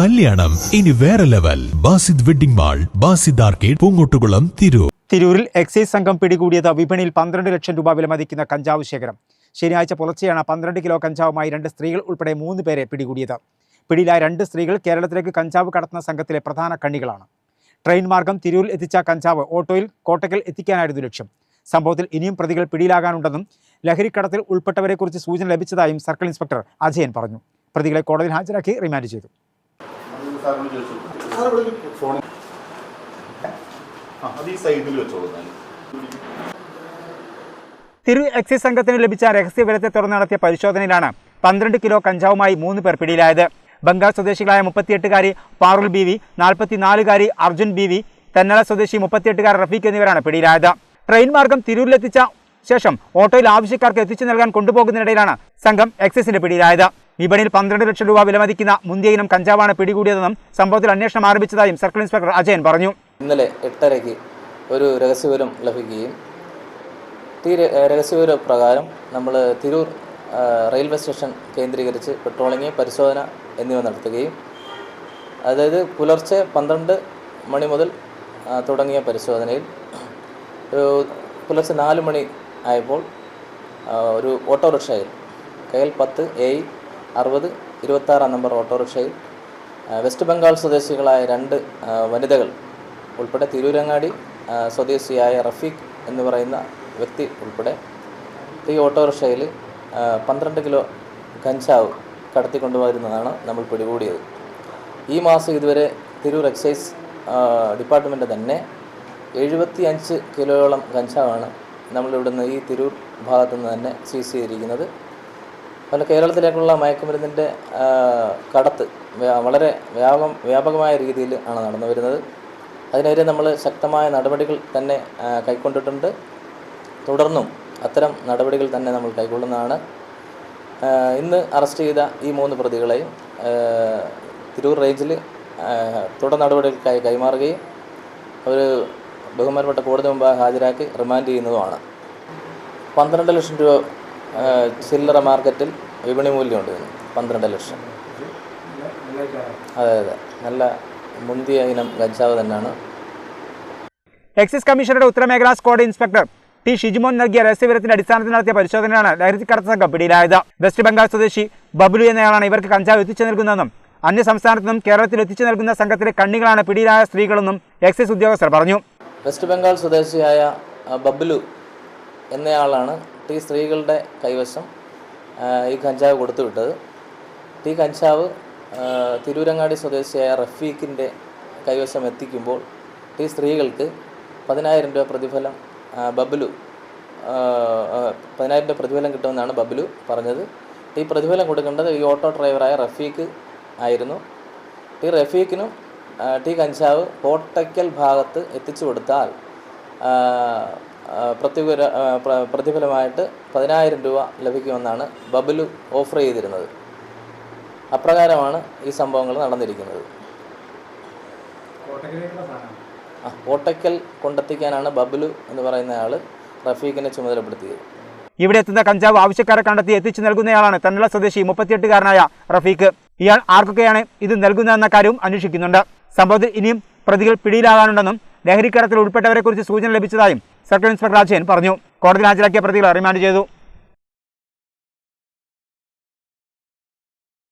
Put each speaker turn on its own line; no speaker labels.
കല്യാണം. ഇനി വേറെ level Basid wedding mall Basid arcade Poongottukulam Tirur.
തിരൂരിൽ എക്സൈസ് സംഘം പിടികൂടിയത് വിപണിയിൽ പന്ത്രണ്ട് ലക്ഷം രൂപ വിലമതിക്കുന്ന കഞ്ചാവ് ശേഖരം. ശനിയാഴ്ച പുലർച്ചെയാണ് പന്ത്രണ്ട് കിലോ കഞ്ചാവുമായി രണ്ട് സ്ത്രീകൾ ഉൾപ്പെടെ മൂന്ന് പേരെ പിടികൂടിയത്. പിടിയിലായ രണ്ട് സ്ത്രീകൾ കേരളത്തിലേക്ക് കഞ്ചാവ് കടത്തുന്ന സംഘത്തിലെ പ്രധാന കണ്ണികളാണ്. ട്രെയിൻ മാർഗം തിരൂരിൽ എത്തിച്ച കഞ്ചാവ് ഓട്ടോയിൽ കോട്ടക്കൽ എത്തിക്കാനായിരുന്നു ലക്ഷ്യം. സംഭവത്തിൽ ഇനിയും പ്രതികൾ പിടിയിലാകാനുണ്ടെന്നും ലഹരിക്കടത്തിൽ ഉൾപ്പെട്ടവരെക്കുറിച്ച് സൂചന ലഭിച്ചതായും സർക്കിൾ ഇൻസ്പെക്ടർ അജയൻ പറഞ്ഞു. പ്രതികളെ കോടതിയിൽ ഹാജരാക്കി റിമാൻഡ് ചെയ്തു. തിരു എക്സൈസ് സംഘത്തിന് ലഭിച്ച രഹസ്യ വിവരത്തെ തുടർന്ന് നടത്തിയ പരിശോധനയിലാണ് പന്ത്രണ്ട് കിലോ കഞ്ചാവുമായി മൂന്ന് പേർ പിടിയിലായത്. ബംഗാൾ സ്വദേശികളായ മുപ്പത്തിയെട്ടുകാരി പാറുൽ ബി വി നാൽപ്പത്തിനാലുകാരി അർജുൻ ബി വി തെന്നല സ്വദേശി മുപ്പത്തിയെട്ടുകാർ റഫീഖ് എന്നിവരാണ് പിടിയിലായത്. ട്രെയിൻ മാർഗം തിരൂരിലെത്തിച്ച ശേഷം ഓട്ടോയിൽ ആവശ്യക്കാർക്ക് എത്തിച്ചു നൽകാൻ കൊണ്ടുപോകുന്നതിനിടയിലാണ് സംഘം എക്സൈസിന്റെ പിടിയിലായത്. വിപണിയിൽ പന്ത്രണ്ട് ലക്ഷം രൂപ വിലമതിക്കുന്ന മുന്തിയ ഇനം കഞ്ചാവാണ് പിടികൂടിയതെന്നും സംഭവത്തിൽ അന്വേഷണം ആരംഭിച്ചതായും സർക്കിൾ ഇൻസ്പെക്ടർ അജയൻ പറഞ്ഞു.
ഇന്നലെ എട്ടരയ്ക്ക് ഒരു രഹസ്യവിവരം ലഭിക്കുകയും രഹസ്യവിവര പ്രകാരം നമ്മൾ തിരൂർ റെയിൽവേ സ്റ്റേഷൻ കേന്ദ്രീകരിച്ച് പെട്രോളിംഗ് പരിശോധന എന്നിവ നടത്തുകയും അതായത് പുലർച്ചെ പന്ത്രണ്ട് മണി മുതൽ തുടങ്ങിയ പരിശോധനയിൽ പുലർച്ചെ നാല് മണി ആയപ്പോൾ ഒരു ഓട്ടോറിക്ഷയിൽ കെ എൽ പത്ത് എ അറുപത് ഇരുപത്താറാം നമ്പർ ഓട്ടോറിക്ഷയിൽ വെസ്റ്റ് ബംഗാൾ സ്വദേശികളായ രണ്ട് വനിതകൾ ഉൾപ്പെടെ തിരൂരങ്ങാടി സ്വദേശിയായ റഫീഖ് എന്ന് പറയുന്ന വ്യക്തി ഉൾപ്പെടെ ഈ ഓട്ടോറിക്ഷയിൽ പന്ത്രണ്ട് കിലോ കഞ്ചാവ് കടത്തിക്കൊണ്ടുവരുന്നതാണ് നമ്മൾ പിടികൂടിയത്. ഈ മാസം ഇതുവരെ തിരൂർ എക്സൈസ് ഡിപ്പാർട്ട്മെന്റ് തന്നെ എഴുപത്തി അഞ്ച് കിലോയോളം കഞ്ചാവാണ് നമ്മളിവിടുന്ന് ഈ തിരൂർ ഭാഗത്തു നിന്ന് തന്നെ സീസ് ചെയ്തിരിക്കുന്നത് അതുപോലെ കേരളത്തിലേക്കുള്ള മയക്കുമരുന്നിന്റെ കടത്ത് വളരെ വ്യാപകം വ്യാപകമായ രീതിയിൽ ആണ് നടന്നു വരുന്നത്. അതിനെതിരെ നമ്മൾ ശക്തമായ നടപടികൾ തന്നെ കൈക്കൊണ്ടിട്ടുണ്ട്. തുടർന്നും അത്തരം നടപടികൾ തന്നെ നമ്മൾ കൈക്കൊള്ളുന്നതാണ്. ഇന്ന് അറസ്റ്റ് ചെയ്ത ഈ മൂന്ന് പ്രതികളെയും തിരൂർ റേഞ്ചിൽ തുടർ നടപടികൾക്കായി കൈമാറുകയും അവർ ബഹുമാനപ്പെട്ട കോടതി മുമ്പാകെ ഹാജരാക്കി റിമാൻഡ് ചെയ്യുന്നതുമാണ്. പന്ത്രണ്ട് ലക്ഷം രൂപ ചില്ലറ മാർക്കറ്റിൽ വിപണി മൂല്യമുണ്ട് ഇതിന് പന്ത്രണ്ട് ലക്ഷം. അതെ അതെ. നല്ല മുന്തിയ ഇനം കഞ്ചാവ് തന്നെയാണ്.
എക്സൈസ് കമ്മീഷണറുടെ ഉത്തരമേഖലാ സ്ക്വാഡ് ഇൻസ്പെക്ടർ ടി ഷിജിമോൻ നൽകിയ രഹസ്യവിവരത്തിന്റെ അടിസ്ഥാനത്തിൽ നടത്തിയ പരിശോധനയാണ് ലഹരിക്കടത്ത് സംഘം പിടിയിലായത്. വെസ്റ്റ് ബംഗാൾ സ്വദേശി ബബ്ലു എന്നയാളാണ് ഇവർക്ക് കഞ്ചാവ് എത്തിച്ചു നൽകുന്നതെന്നും അന്യ സംസ്ഥാനത്തു നിന്നും കേരളത്തിൽ എത്തിച്ചു നൽകുന്ന സംഘത്തിലെ കണ്ണികളാണ് പിടിയിലായ സ്ത്രീകളെന്നും എക്സൈസ് ഉദ്യോഗസ്ഥർ പറഞ്ഞു.
വെസ്റ്റ് ബംഗാൾ സ്വദേശിയായ ബബ്ലു എന്നയാളാണ് ഈ സ്ത്രീകളുടെ കൈവശം ഈ കഞ്ചാവ് കൊടുത്തുവിട്ടത് വിട്ടത്. ഈ കഞ്ചാവ് തിരൂരങ്ങാടി സ്വദേശിയായ റഫീഖിന്റെ കൈവശം എത്തിക്കുമ്പോൾ ഈ സ്ത്രീകൾക്ക് പതിനായിരം രൂപ പ്രതിഫലം ബബ്ലു പതിനായിരം രൂപ പ്രതിഫലം കിട്ടുമെന്നാണ് ബബ്ലു പറഞ്ഞത്. ഈ പ്രതിഫലം കൊടുക്കേണ്ടത് ഈ ഓട്ടോ ഡ്രൈവറായ റഫീഖ് ആയിരുന്നു. ഈ റഫീഖിനും ടി കഞ്ചാവ് കോട്ടയ്ക്കൽ ഭാഗത്ത് എത്തിച്ചു കൊടുത്താൽ ആ, ആ, പ്രതിഫല ആ, പ്ര- പ്രതിഫലമായിട്ട് പതിനായിരം രൂപ ലഭിക്കുമെന്നാണ് ബബലു ഓഫർ ചെയ്തിരുന്നത്. അപ്രകാരമാണ് ഈ സംഭവങ്ങൾ നടന്നിരിക്കുന്നത്. ആ കോട്ടയ്ക്കൽ കൊണ്ടെത്തിക്കാനാണ് ബബലു എന്ന് പറയുന്ന ആൾ റഫീഖിനെ ചുമതലപ്പെടുത്തിയത്.
ഇവിടെ എത്തുന്ന കഞ്ചാവ് ആവശ്യക്കാരെ കണ്ടെത്തി എത്തിച്ചു നൽകുന്നയാളാണ് തന്നല സ്വദേശി മുപ്പത്തിയെട്ടുകാരനായ റഫീഖ്. ഇയാൾ ആർക്കൊക്കെയാണ് ഇത് നൽകുന്നതെന്ന കാര്യവും അന്വേഷിക്കുന്നുണ്ട്. സംഭവത്തിൽ ഇനിയും പ്രതികൾ പിടിയിലാകാനുണ്ടെന്നും ലഹരിക്കടത്തിൽ ഉൾപ്പെട്ടവരെക്കുറിച്ച് സൂചന ലഭിച്ചതായും സർക്കിൾ ഇൻസ്പെക്ടർ അജയൻ പറഞ്ഞു. കോടതിയിൽ ഹാജരാക്കിയ പ്രതികളെ റിമാൻഡ് ചെയ്തു.